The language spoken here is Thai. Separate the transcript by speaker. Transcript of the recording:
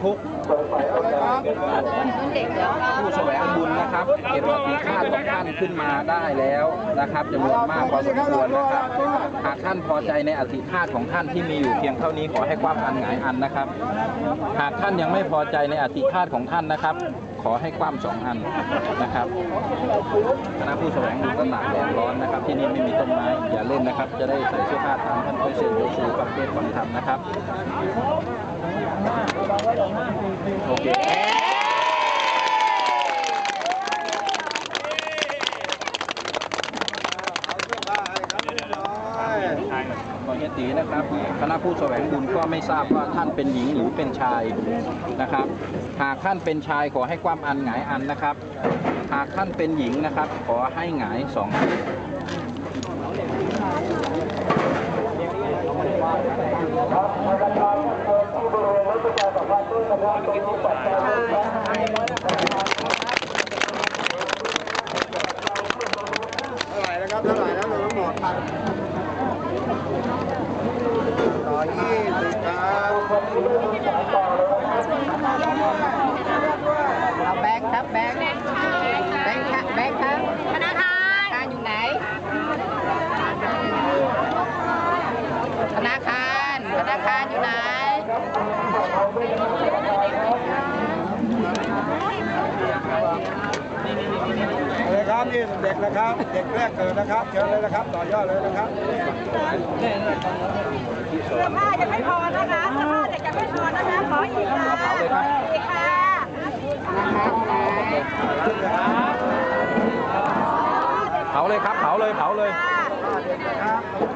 Speaker 1: ชุกผู้แสวงบุญนะครับเก็บอธิฆาของท่านขึ้นมาได้แล้วนะครับจำนวนมากพอสมควรนะครับหากท่านพอใจในอธิฆาตของท่านที่มีอยู่เพียงเท่านี้ขอให้ความอันหงายอันนะครับ หากท่านยังไม่พอใจในอธิฆาตของท่านนะครับ ขอให้ความสองอันนะครับคณะผู้แสวงบุญก็ตากแดดร้อนนะครับ ที่นี่ไม่มีต้นไม้อย่าเล่นนะครับ จะได้ใส่เสื้อผ้าตามท่านเคยเชิญโยชูกับเทศฟังธรรมนะครับโอเค ขอ เฮียตีนะครับคณะผู้แสวงบุญก็ไม่ทราบว่าท่านเป็นหญิงหรือเป็นชายนะครับหากท่านเป็นชายขอให้ความอันหงายอันนะครับ หากท่านเป็นหญิงนะครับ ขอให้หงายสองอัน
Speaker 2: เท่าไหร่นะครับเท่าไหร่แล้วทั้งหมดต่อยี่สิบครับ
Speaker 3: เอาแบงค์ครับแบงค์แบงค์ครับแบงค์ครับธนาคารธนาคารอยู่ไหน ธนาคารธนาคารอยู่ไหน
Speaker 2: เลยครับนี่เด็กนะครับ เด็กแรกเกิดนะครับเชิญเลยนะครับ ต่อยอดเลยนะครับ
Speaker 4: เสื้อผ้ายังไม่พอนะคะ นะคะขออีกค่ะอีกค่ะ
Speaker 1: เผาเลยครับเผาเลยเผาเลย